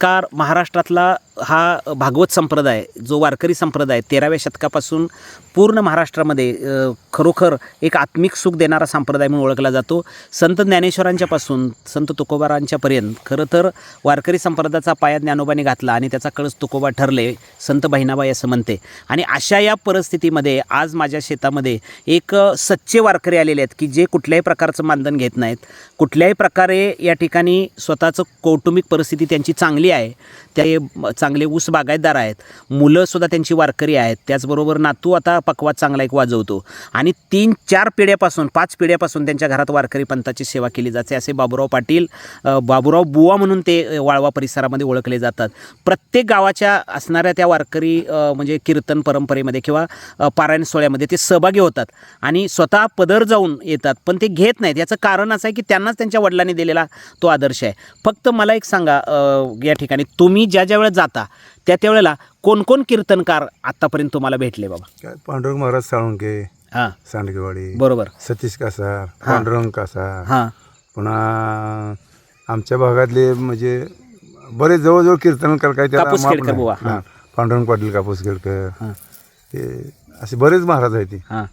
संस्कार महाराष्ट्रातला हा भागवत संप्रदाय जो वारकरी संप्रदाय तेराव्या शतकापासून पूर्ण महाराष्ट्रामध्ये खरोखर एक आत्मिक सुख देणारा संप्रदाय म्हणून ओळखला जातो. संत ज्ञानेश्वरांच्यापासून संत तुकोबारांच्यापर्यंत खरं तर वारकरी संप्रदायाचा पाया ज्ञानोबाने घातला आणि त्याचा कळस तुकोबा ठरले संत बहिणाबाई असं म्हणते. आणि अशा या परिस्थितीमध्ये आज माझ्या शेतामध्ये एक सच्चे वारकरी आलेले आहेत की जे कुठल्याही प्रकारचं मानधन घेत नाहीत. कुठल्याही प्रकारे या ठिकाणी स्वतःचं कौटुंबिक परिस्थिती त्यांची चांगली आहे. ते चांगले ऊस बागायतदार आहेत. मुलंसुद्धा त्यांची वारकरी आहेत. त्याचबरोबर नातू आता पकवात चांगला एक वाजवतो. आणि तीन चार पिढ्यापासून पाच पिढ्यापासून त्यांच्या घरात वारकरी पंथाची सेवा केली जाते असे बाबुराव पाटील बाबुराव बुवा म्हणून ते वाळवा परिसरामध्ये ओळखले जातात. प्रत्येक गावाच्या असणाऱ्या त्या वारकरी म्हणजे कीर्तन परंपरेमध्ये किंवा पारायण सोहळ्यामध्ये ते सहभागी होतात. आणि स्वतः पदर जाऊन येतात पण ते घेत नाहीत. याचं कारण असं आहे की त्यांनाच त्यांच्या वडिलांनी दिलेला तो आदर्श आहे. फक्त मला एक सांगा या ठिकाणी तुम्ही ज्या ज्या वेळेला जाता त्या त्या वेळेला कोण कोण कीर्तनकार आत्तापर्यंत तुम्हाला भेटले बाबा? काय पांडुरंग महाराज साळुंके हां. सांडगेवाडी बरोबर. सतीश कासार पांडुरंग कासार हां. पुन्हा आमच्या भागातले म्हणजे बरेच जवळजवळ कीर्तनकार काय त्याला कापूस माप खेडकर नाही. बुवा, हां. पांडुरंग पाटील कापूस हां. ते असे बरेच महाराज आहेत ते. हां.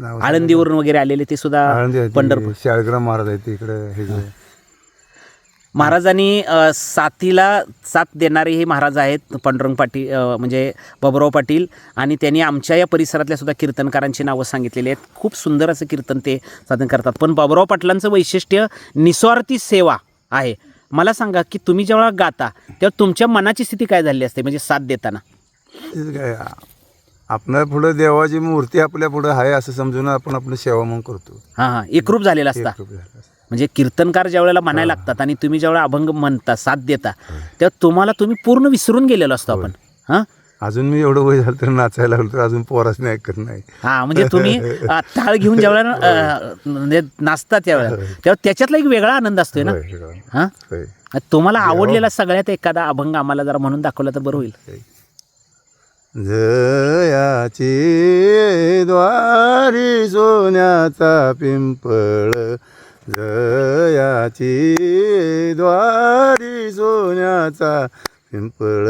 नाव आळंदीवरून वगैरे आलेले ते सुद्धा आळंदी पंढरपूर. शाळग्राम महाराज आहेत इकडे हे जे. महाराजांनी साथीला साथ देणारे हे महाराज आहेत पांडुरंग पाटील म्हणजे बाबुराव पाटील आणि त्यांनी आमच्या या परिसरातल्या सुद्धा कीर्तनकारांची नावं सांगितलेली आहेत. खूप सुंदर असं कीर्तन ते साधन करतात. पण बाबुराव पाटलांचं वैशिष्ट्य निस्वार्थी सेवा आहे. मला सांगा की तुम्ही जेव्हा गाता तेव्हा तुमच्या मनाची स्थिती काय झाली असते म्हणजे साथ देताना? आपल्या पुढं देवाची मूर्ती आपल्या पुढं आहे असं समजून आपण आपलं सेवा मग करतो. हां हां. एकरूप झालेला असता. एक रुपया झाला. म्हणजे कीर्तनकार ज्या वेळेला म्हणायला लागतात आणि तुम्ही ज्यावेळेला अभंग म्हणता साथ देता तेव्हा तुम्हाला तुम्ही पूर्ण विसरून गेलेलो असतो आपण. हां? अजून मी एवढं वय झालं तर नाचायला लागलो तर अजून पोराच नाही ऐकत नाही. हा म्हणजे तुम्ही टाळ घेऊन ज्यावेळेला अ, म्हणजे नाचता त्यावेळेला तेव्हा त्याच्यातला एक वेगळा आनंद असतोय ना? हा. तुम्हाला आवडलेला सगळ्यात एखादा अभंग आम्हाला जरा म्हणून दाखवला तर बरं होईल. जयाची द्वारी सोन्याचा पिंपळ जयाची द्वारी सोन्याचा पिंपळ.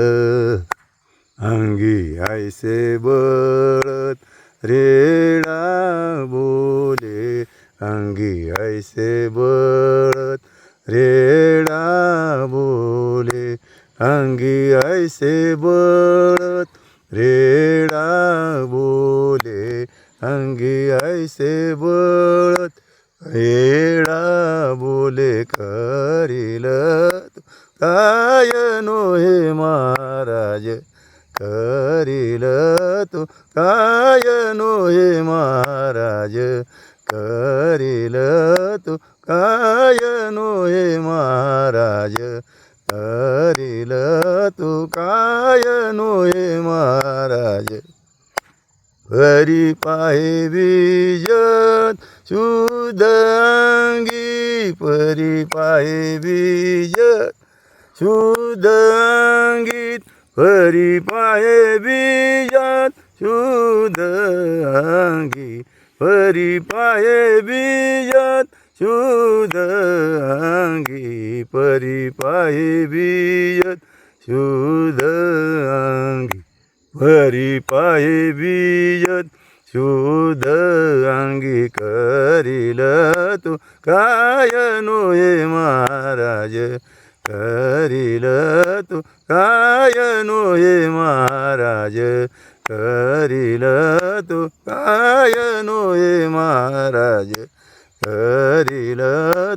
अंगी आयसे बळत रेडा बोले. अंगी आयसे बळत रेडा बोले. अंगी आयसे बळत रेडा बोले. अंगी आयसे बळत रेडा बोले करील काय नो हे महाराज करील तू काय नो हे महाराज करील तू काय नो हे महाराज करील तू काय नो हे महाराज हरी पाहे बीजत शुद्ध अंगी परी पाहे बीजत शुद्ध अंगीत हरी पाहे बीजात शुद्ध अंगी हरी पाहे बीजात शुद्ध अंगी परी पाहे बीजत शुद्ध अंगी हरी पाहे बीजत शुद्ध अंगी करील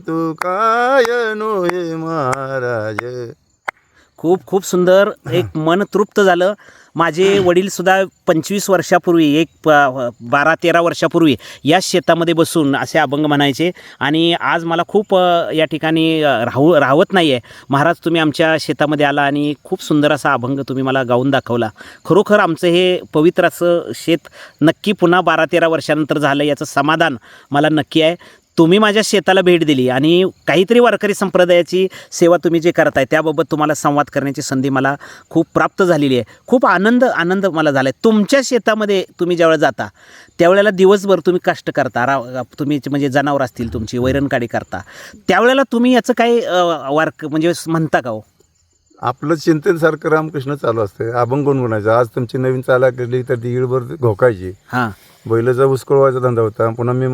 तू काय नो हे महाराज खूप खूप सुंदर एक मन तृप्त झालं. माझे वडील सुद्धा पंचवीस वर्षापूर्वी एक प- बारा तेरा वर्षापूर्वी या शेतामध्ये बसून असे अभंग म्हणायचे. आणि आज मला खूप या ठिकाणी राहू राहत नाही आहे महाराज तुम्ही आमच्या शेतामध्ये आला आणि खूप सुंदर असा अभंग तुम्ही मला गाऊन दाखवला. खरोखर आमचं हे पवित्र असं शेत नक्की पुन्हा बारा तेरा वर्षानंतर झालं याचं समाधान मला नक्की आहे. तुम्ही माझ्या शेताला भेट दिली आणि काहीतरी वारकरी संप्रदायाची सेवा तुम्ही जे करताय त्याबाबत तुम्हाला संवाद करण्याची संधी मला खूप प्राप्त झालेली आहे. खूप आनंद आनंद मला झाला आहे तुमच्या शेतामध्ये तुम्ही ज्यावेळेला जाता त्यावेळेला दिवसभर तुम्ही कष्ट करता रा तुम्ही म्हणजे जनावर असतील तुमची वैरणकाडी करता त्यावेळेला तुम्ही याचं काही अ, वारक म्हणजे म्हणता का हो? आपलं चिंतन सारखं रामकृष्ण चालू असतं अभंग गुणगुणायचं. आज तुमची नवीन चाला केली तर इळभर घोकायची. हां. बैलाचा उस्कळवायचा धंदा होता. पुन्हा मी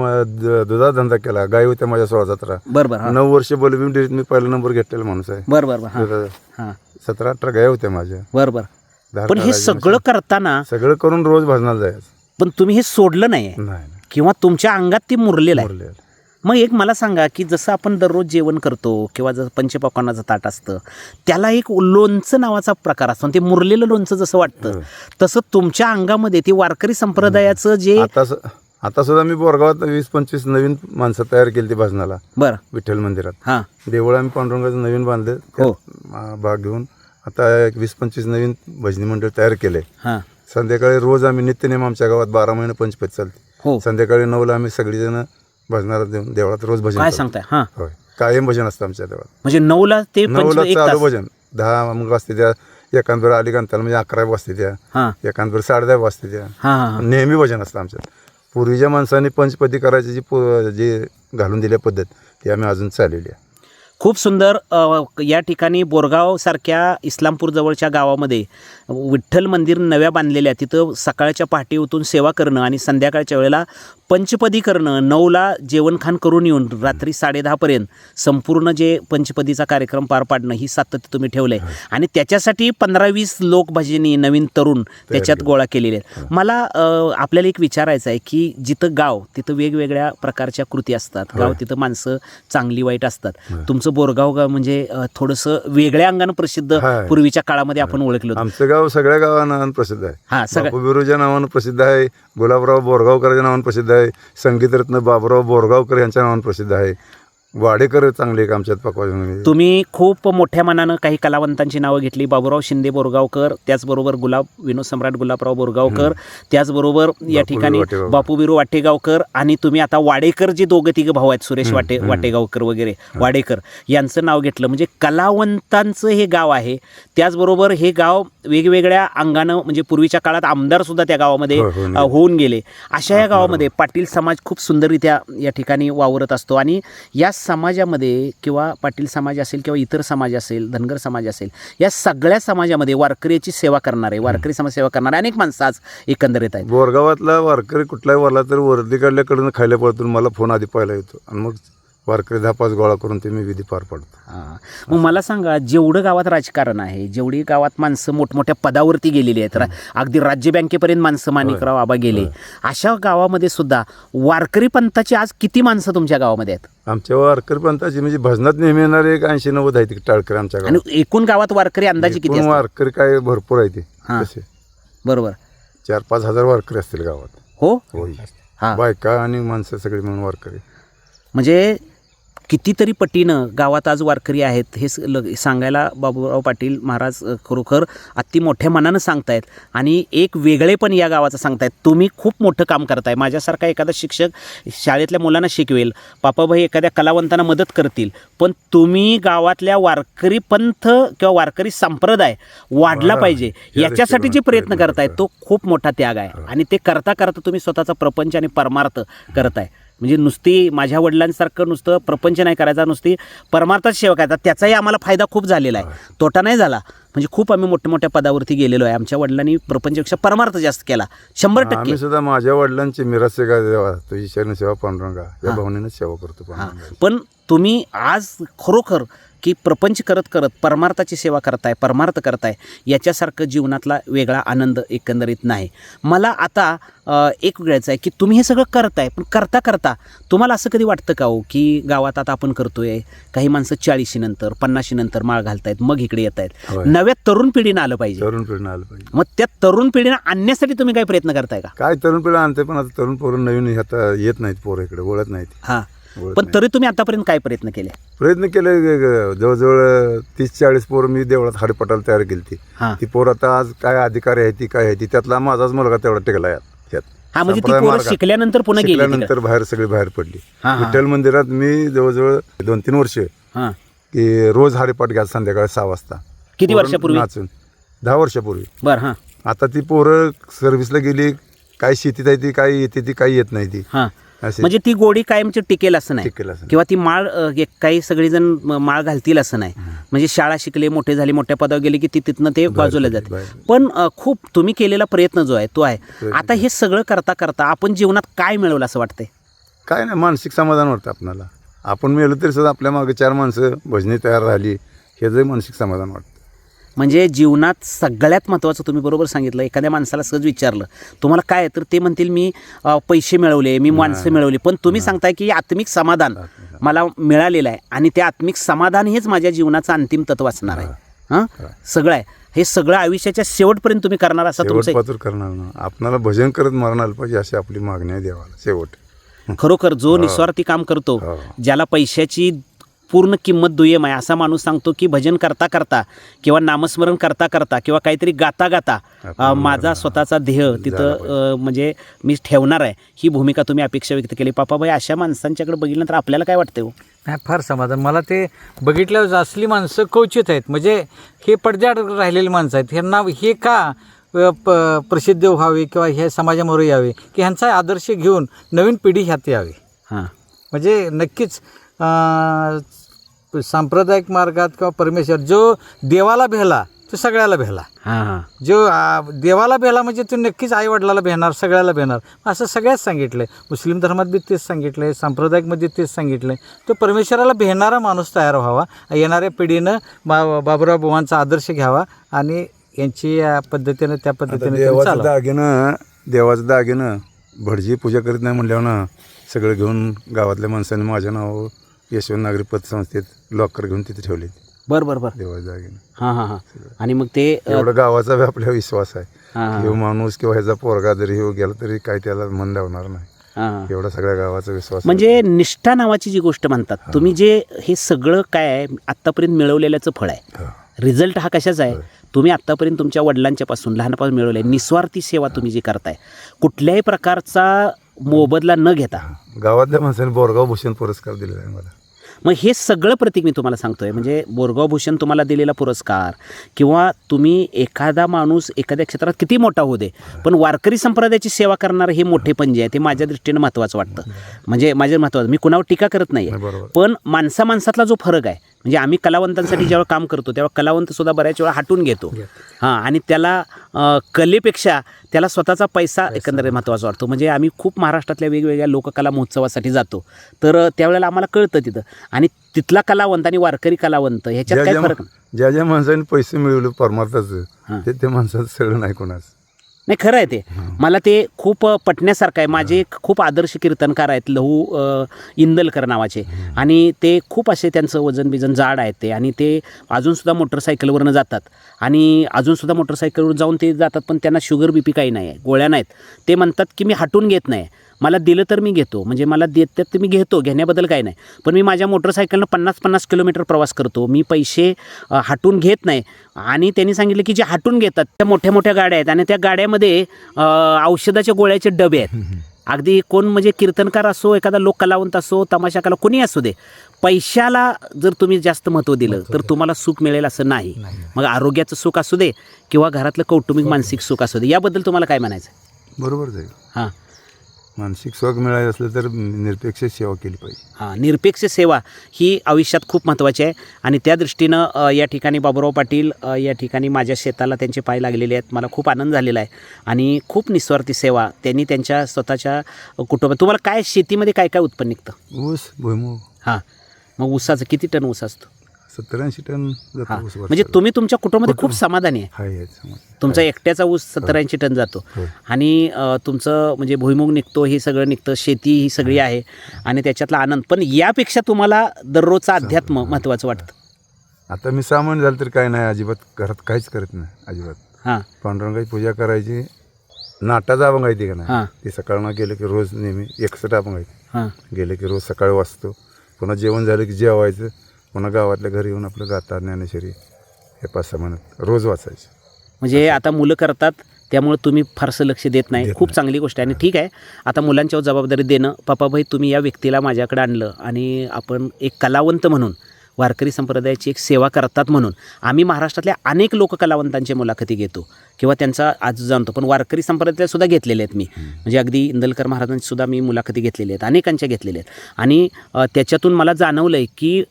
दुधाचा धंदा केला. गाय होत्या माझ्या सोळा सतरा. बरं बरं हां. नऊ वर्ष बोलबीम डेअरीत मी पहिला नंबर घेतलेला माणूस आहे. बरं बरं बरं हां. तर हां. सतरा अठरा गाय होत्या माझ्या. बरं बरं. धार पण हे सगळं करताना. सगळं करून रोज भजनाला जायचं. पण तुम्ही हे सोडलं नाही. किंवा तुमच्या अंगात ते मुरलेलं आहे. मुरलेलं. मग एक मला सांगा की जसं आपण दररोज जेवण करतो किंवा जसं पंचपक्वानाचं ताट असतं त्याला एक लोणचं नावाचा प्रकार असतो. ते मुरलेलं लोणचं जसं वाटतं. तसं तुमच्या अंगामध्ये ते वारकरी संप्रदायाचं जे आता आता सुद्धा मी बोरगावात वीस पंचवीस नवीन माणसं तयार केली ती भजनाला. बरं. विठ्ठल मंदिरात. हां. देवळ आम्ही पांडुरंगाचं नवीन बांधले हो. भाग घेऊन आता एक वीस पंचवीस नवीन भजनी मंडळ तयार केले. हां. संध्याकाळी रोज आम्ही नित्यनेम आमच्या गावात बारा महिने पंचपत चालते. हो. संध्याकाळी नऊला आम्ही सगळीजण भजनाला देऊन देवळात रोज भजन काय करतो. सांगताय? हां. होय. कायम भजन असतं आमच्या देवळात. म्हणजे नऊला ते नऊला एक चालू तास. भजन. दहा मग वाजते त्या एकांदर आली गंताला म्हणजे अकरा वाजते त्या. हां. एकांदर साडे दहा वाजते त्या. हां हां हां. नेहमी भजन असतं आमच्यात. पूर्वीच्या माणसांनी पंचपदी करायची जी पु- जी घालून दिल्या पद्धत ती आम्ही अजून चाललेली आहे. खूप सुंदर अ, या ठिकाणी बोरगाव सारख्या इस्लामपूर जवळच्या गावामध्ये विठ्ठल मंदिर नव्या बांधलेल्या तिथं सकाळच्या पहाटे उठून सेवा करणं आणि संध्याकाळच्या वेळेला पंचपदी करणं नऊला जेवणखान करून येऊन रात्री साडेदहापर्यंत संपूर्ण जे पंचपदीचा कार्यक्रम पार पाडणं ही सातत्य तुम्ही ठेवलं आहे आणि त्याच्यासाठी पंधरा वीस लोक भजनी नवीन तरुण त्याच्यात गोळा केलेले आहेत. मला अ, आपल्याला एक विचारायचं आहे की जिथं गाव तिथं वेगवेगळ्या प्रकारच्या कृती असतात. गाव तिथं माणसं चांगली वाईट असतात. तुमचं बोरगाव गाव म्हणजे थोडंसं वेगळ्या अंगानं प्रसिद्ध. पूर्वीच्या काळामध्ये आपण ओळखलं आमचं गाव सगळ्या गावानं प्रसिद्ध आहे. हा सगळं बापू बिरूच्या नावानं प्रसिद्ध आहे गुलाबराव बोरगावकरच्या नावानं प्रसिद्ध आहे संगीतरत्न बाबुराव बोरगावकर यांच्या नावानं प्रसिद्ध आहे. वाडेकर चांगले एक आमच्यात तुम्ही खूप मोठ्या मनानं काही कलावंतांची नावं घेतली. बाबूराव शिंदे बोरगावकर त्याचबरोबर गुलाब विनोद सम्राट गुलाबराव बोरगावकर त्याचबरोबर या ठिकाणी वाटेगावकर. बापूबिरू वाटेगावकर आणि तुम्ही आता वाडेकर जे दोघं तिघं भाऊ आहेत सुरेश वाटे. वाटेगावकर वगैरे वाडेकर यांचं नाव घेतलं. म्हणजे कलावंतांचं हे गाव आहे. त्याचबरोबर हे गाव वेगवेगळ्या अंगानं म्हणजे पूर्वीच्या काळात आमदार सुद्धा त्या गावामध्ये हो, होऊन अ, होऊन गेले. अशा या गावामध्ये पाटील समाज खूप सुंदररित्या या ठिकाणी वावरत असतो. आणि या समाजामध्ये किंवा पाटील समाज असेल किंवा इतर समाज असेल धनगर समाज असेल या सगळ्या समाजामध्ये वारकऱ्याची सेवा करणारे वारकरी समाज सेवा करणारे अनेक माणसं आज एकंदरीत आहेत. बोरगावातला वारकरी कुठलाही वरला तर वर्दीकडल्याकडून खायला पडतो मला फोन आधी पाहायला येतो. आणि मग वारकरी पाच गोळा करून ते मी विधी पार पडतो. हां. मग मला सांगा जेवढं गावात राजकारण आहे जेवढी गावात माणसं मोठमोठ्या पदावरती गेलेली आहेत रा- अगदी राज्य बँकेपर्यंत माणसं माणिकराव आबा गेले. अशा गावामध्ये सुद्धा वारकरी पंथाची आज किती माणसं तुमच्या गावामध्ये आहेत? आमच्या वारकरी पंथाची म्हणजे भजनात नेहमी येणारे एक ऐंशी नव्वद आहेत टाळकरी आमच्या आणि गावात. एकूण गावात वारकरी अंदाजे किती एकूण वारकरी काय भरपूर आहे ते हां. तसे. बरोबर. चार पाच हजार वारकरी असतील गावात. हो? होय. हां. बायका आणि माणसं सगळी म्हणून वारकरी. म्हणजे कितीतरी पटीनं गावात आज वारकरी आहेत हे स- ल- सांगायला बाबूराव पाटील महाराज खरोखर अति मोठ्या मनानं सांगतायत. आणि एक वेगळेपण या गावाचं सांगतायत. तुम्ही खूप मोठं काम करताय. माझ्यासारखा एखादा शिक्षक शाळेतल्या मुलांना शिकवेल पापाभाई एखाद्या कलावंतांना मदत करतील पण तुम्ही गावातल्या वारकरी पंथ किंवा वारकरी संप्रदाय वाढला पाहिजे. याच्यासाठी जे प्रयत्न करताय. तो खूप मोठा त्याग आहे. आणि ते करता करता तुम्ही स्वतःचा प्रपंच आणि परमार्थ करताय. म्हणजे नुसती माझ्या वडिलांसारखं नुसतं प्रपंच नाही करायचा नुसती परमार्थाची सेवा करायचा त्याचाही आम्हाला फायदा खूप झालेला आहे. तोटा नाही झाला. म्हणजे खूप आम्ही मोठ्या मोठ्या पदावरती गेलेलो आहे. आमच्या वडिलांनी प्रपंचपेक्षा परमार्थ जास्त केला. शंभर टक्के. सुद्धा माझ्या वडिलांची मिराचे का देवा तुझी सेवा पांडुरंगा. या भावनेनं सेवा करतो पण तुम्ही आज खरोखर की प्रपंच करत करत परमार्थाची सेवा करताय परमार्थ करताय याच्यासारखं जीवनातला वेगळा आनंद एकंदरीत नाही. मला आता एक वेळाचं आहे की तुम्ही हे सगळं करताय पण करता करता तुम्हाला असं कधी वाटतं का हो की गावात आता आपण करतोय काही माणसं चाळीशी नंतर पन्नाशी नंतर माळ घालतायत मग इकडे येत आहेत. नव्या तरुण पिढीनं आलं पाहिजे. तरुण पिढीनं आलं पाहिजे. मग त्या तरुण पिढीनं आणण्यासाठी तुम्ही काही प्रयत्न करताय का? काय तरुण पिढी आणते पण आता तरुण पोरं नवीन आता येत नाहीत पोरं इकडे ओळख नाहीत. हां. पण. तरी तुम्ही आतापर्यंत काय प्रयत्न केले? प्रयत्न केले ग- ग- जवळजवळ तीस चाळीस पोरं मी देवळात हरिपटाला तयार केली ती हां. ती पोरं आता आज काय अधिकारी आहे ती काय आहे ती त्यातला माझाच मुलगा तेवढा टिकला यात त्यात हां म्हणजे ती संप्रदाय पोरं मार्गात. शिकल्यानंतर पुन्हा गेली तिकडे. शिकल्यानंतर बाहेर सगळी बाहेर पडली. हां, हां. विठ्ठल मंदिरात मी जवळजवळ दोन तीन वर्ष हां. की रोज हरिपाठ घ्या संध्याकाळी सहा वाजता. किती पोरं वर्षापूर्वी? नाचून. दहा वर्षापूर्वी. बरं हां. आता ती पोरं सर्व्हिसला गेली काय शेतीत आहे ती काय येते ती काही येत नाही ती. हां. म्हणजे ती गोडी कायमची टिकेल असं नाही. टिकेल असं किंवा ती माळ अ, एक काही सगळेजण म- माळ घालतील असं नाही. म्हणजे शाळा शिकले मोठे झाले मोठ्या पदावर गेले की ती तिथनं ते बाजूला जाते. बाहेर. पण अ, खूप तुम्ही केलेला प्रयत्न जो आहे तो आहे. प्रयत्न. आता हे सगळं करता करता आपण जीवनात काय मिळवलं असं वाटतंय? काय नाही मानसिक समाधान वाटतं आपणाला. आपण मेलो तरी सुद्धा आपल्या मागे चार माणसं भजनी तयार राहिली हे जे मानसिक समाधान वाटतं. म्हणजे जीवनात सगळ्यात महत्त्वाचं तुम्ही बरोबर सांगितलं एखाद्या माणसाला सहज विचारलं तुम्हाला काय आहे? तर ते म्हणतील मी पैसे मिळवले मी माणसं मिळवली. पण तुम्ही सांगताय की आत्मिक समाधान मला मिळालेलं आहे आणि ते आत्मिक समाधान हेच माझ्या जीवनाचं अंतिम तत्व असणार आहे. हां. सगळं आहे. हे सगळं आयुष्याच्या शेवटपर्यंत तुम्ही करणार असं तुमचं करणार ना. आपणाला भजन करत मरण आलं पाहिजे अशी आपली मागणी आहे देवाला शेवट. खरोखर जो निस्वार्थी काम करतो. ज्याला पैशाची पूर्ण किंमत दुय्यम आहे. असा माणूस सांगतो की भजन करता करता किंवा नामस्मरण करता करता किंवा काहीतरी गाता गाता माझा स्वतःचा ध्येय तिथं म्हणजे मी ठेवणार आहे. ही भूमिका तुम्ही अपेक्षा व्यक्त केली. पापाबाई अशा माणसांच्याकडे बघितल्यानंतर आपल्याला काय वाटतं हो? नाही फार समाधान. मला ते बघितल्यावर असली माणसं क्वचित आहेत. म्हणजे हे पडद्याड राहिलेली माणसं आहेत. ह्यांना हे का प प्रसिद्ध व्हावे किंवा हे समाजामोर यावे? की ह्यांचा आदर्श घेऊन नवीन पिढी ह्यात यावी? हां. म्हणजे नक्कीच सांप्रदायिक मार्गात किंवा परमेश्वर जो देवाला भेला तो सगळ्याला भेला. हां हां. जो देवाला भेला म्हणजे तो नक्कीच आईवडिलाला भेणार सगळ्याला भेणार. असं सगळ्याच सांगितलं आहे मुस्लिम धर्मात बी तेच सांगितलं आहे सांप्रदायिकमध्ये तेच सांगितलं आहे तो परमेश्वराला भेटणारा माणूस तयार व्हावा येणाऱ्या पिढीनं बा बाबुराव बुवांचा आदर्श घ्यावा आणि यांची या पद्धतीनं त्या पद्धतीनं देवाचं. दागिनं देवाचं दागिनं भटजी पूजा करीत नाही म्हणल्यावर ना सगळं घेऊन गावातल्या माणसांनी माझ्या नाव यशवंत नागरी पतसंस्थेत लॉकर घेऊन तिथे ठेवले बरं बरं बरं. देवाचं दागिनं हां हां हां. आणि मग ते अ, एवढा गावाचा बी आपल्यावर विश्वास आहे. हां हां. ह्यो माणूस किंवा ह्याचा पोरगा जरी ह्यो गेला तरी काही त्याला मन लावणार नाही. हां एवढा सगळ्या गावाचा विश्वास आहे. म्हणजे निष्ठा नावाची जी गोष्ट म्हणतात तुम्ही जे हे सगळं काय आहे आत्तापर्यंत मिळवलेल्याचं फळ आहे. हा. रिझल्ट हा कशाचा आहे? तुम्ही आत्तापर्यंत तुमच्या वडिलांच्या पासून लहानपासून मिळवलं निस्वार्थी सेवा तुम्ही जी करताय कुठल्याही प्रकारचा मोबदला न घेता. गावातल्या माणसाने बोरगाव भूषण पुरस्कार दिलेला आहे मला. मग हे सगळं प्रतीक मी तुम्हाला सांगतोय. म्हणजे बोरगाव भूषण तुम्हाला दिलेला पुरस्कार किंवा तुम्ही एखादा माणूस एखाद्या क्षेत्रात किती मोठा होऊ दे पण वारकरी संप्रदायाची सेवा करणारं हे मोठेपण जे आहे ते माझ्या दृष्टीनं महत्त्वाचं वाटतं. म्हणजे माझ्या महत्त्वाचं मी कुणावर टीका करत नाही. पण माणसा माणसातला जो फरक आहे म्हणजे आम्ही कलावंतांसाठी जेव्हा काम करतो तेव्हा कलावंत सुद्धा बऱ्याच वेळा हटून घेतो. हां आणि त्याला कलेपेक्षा त्याला स्वतःचा पैसा एकंदरीत महत्त्वाचा वाटतो. म्हणजे आम्ही खूप महाराष्ट्रातल्या वेगवेगळ्या लोककला महोत्सवासाठी जातो. तर त्यावेळेला आम्हाला कळतं तिथं. आणि तिथला कलावंत आणि वारकरी कलावंत ह्याच्यात ज्या काय ज्या फरक? ज्या ज्या माणसाने पैसे मिळवले. परमार्थाचं ते त्या माणसाचं सगळं नाही कोणाचं. नाही खरं आहे ते. मला ते खूप पटण्यासारखं आहे. माझे एक खूप आदर्श कीर्तनकार आहेत लहू अ, इंदलकर नावाचे. आणि ते खूप असे त्यांचं वजन बिजन जाड आहे ते. आणि ते अजूनसुद्धा मोटरसायकलवरनं जातात. आणि अजूनसुद्धा मोटरसायकलवर जाऊन ते जातात पण त्यांना शुगर बी पी काही नाही आहे. गोळ्या नाहीत. ते म्हणतात की मी हटून घेत नाही. मला दिलं तर मी घेतो. म्हणजे मला देतात तर मी घेतो. घेण्याबद्दल काही नाही. पण मी माझ्या मोटरसायकलनं पन्नास पन्नास किलोमीटर प्रवास करतो. मी पैसे हटून घेत नाही. आणि त्यांनी सांगितलं की जे हटून घेतात त्या मोठ्या मोठ्या गाड्या आहेत. आणि त्या गाड्यामध्ये औषधाच्या गोळ्याचे डबे आहेत. अगदी कोण म्हणजे कीर्तनकार असो एखादा लोक कलावंत असो तमाशा कला कोणी असू दे. पैशाला जर तुम्ही जास्त महत्त्व दिलं तर तुम्हाला सुख मिळेल असं नाही. मग आरोग्याचं सुख असू दे किंवा घरातलं कौटुंबिक मानसिक सुख असू दे. याबद्दल तुम्हाला काय म्हणायचं आहे? बरोबर जाईल हां. मानसिक सुख मिळायचं असलं तर निरपेक्ष सेवा केली पाहिजे. हां निरपेक्ष सेवा ही आयुष्यात खूप महत्त्वाची आहे. आणि त्या दृष्टीनं अ, या ठिकाणी बाबुराव पाटील अ, या ठिकाणी माझ्या शेताला त्यांचे पाय लागलेले आहेत. मला खूप आनंद झालेला आहे. आणि खूप निस्वार्थी सेवा त्यांनी त्यांच्या स्वतःच्या कुटुंबात तुम्हाला काय शेतीमध्ये काय काय उत्पन्न निघतं? ऊस भुईमूग. हां मग ऊसाचं किती टन ऊस असतो? सत्तर ऐंशी टन जातो ऊस म्हणजे वर्षाला. तुम्ही तुमच्या कुटुंबामध्ये खूप समाधानी आहे. हाय आहे समज. तुमचा एकट्याचा ऊस सत्तर ऐंशी टन जातो. आणि अ, तुमचं म्हणजे भुईमुग निघतो हे सगळं निघतं शेती ही सगळी आहे. आणि त्याच्यातला आनंद. पण यापेक्षा तुम्हाला दररोजचं अध्यात्म महत्त्वाचं वाटतं. आता मी सामान झालं तर काय नाही अजिबात घरात काहीच करत नाही अजिबात. हां. पांडुरंगाची पूजा करायची नाटाचा अभंग आहे ती का हां. नाही ती सकाळनं गेलं की रोज नेहमी एकसठ अभंग आहे हां गेले की रोज सकाळी वाचतो. पुन्हा जेवण झालं की जेवायचं. पुन्हा गावातल्या घरी येऊन आपलं गाता ज्ञानेश्वरी हे पाच सहा म्हणत रोज वाचायचं. म्हणजे आता मुलं करतात त्यामुळे तुम्ही फारसं लक्ष देत नाही. देत खूप नाही. चांगली गोष्ट आहे. आणि ठीक आहे आता मुलांच्यावर जबाबदारी देणं पापाभाई तुम्ही या व्यक्तीला माझ्याकडे आणलं आणि आपण एक कलावंत म्हणून वारकरी संप्रदायाची एक सेवा करतात म्हणून आम्ही महाराष्ट्रातल्या अनेक लोककलावंतांच्या मुलाखती घेतो किंवा त्यांचा आज जाणतो. पण वारकरी संप्रदायातल्या सुद्धा घेतलेले आहेत मी. म्हणजे अगदी इंदलकर महाराजांची सुद्धा मी मुलाखती घेतलेल्या आहेत अनेकांच्या घेतलेल्या आहेत. आणि अ, त्याच्यातून मला जाणवलं आहे की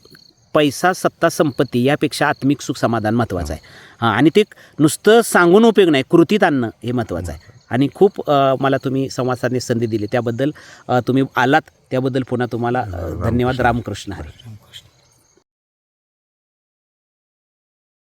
पैसा सत्ता संपत्ती यापेक्षा आत्मिक सुख समाधान महत्त्वाचं आहे. हां आणि ते नुसतं सांगून उपयोग नाही कृतीत आणणं हे महत्त्वाचं आहे. आणि खूप मला तुम्ही संवाद संधी दिली. त्याबद्दल तुम्ही आलात. त्याबद्दल पुन्हा तुम्हाला धन्यवाद. रामकृष्ण हरी.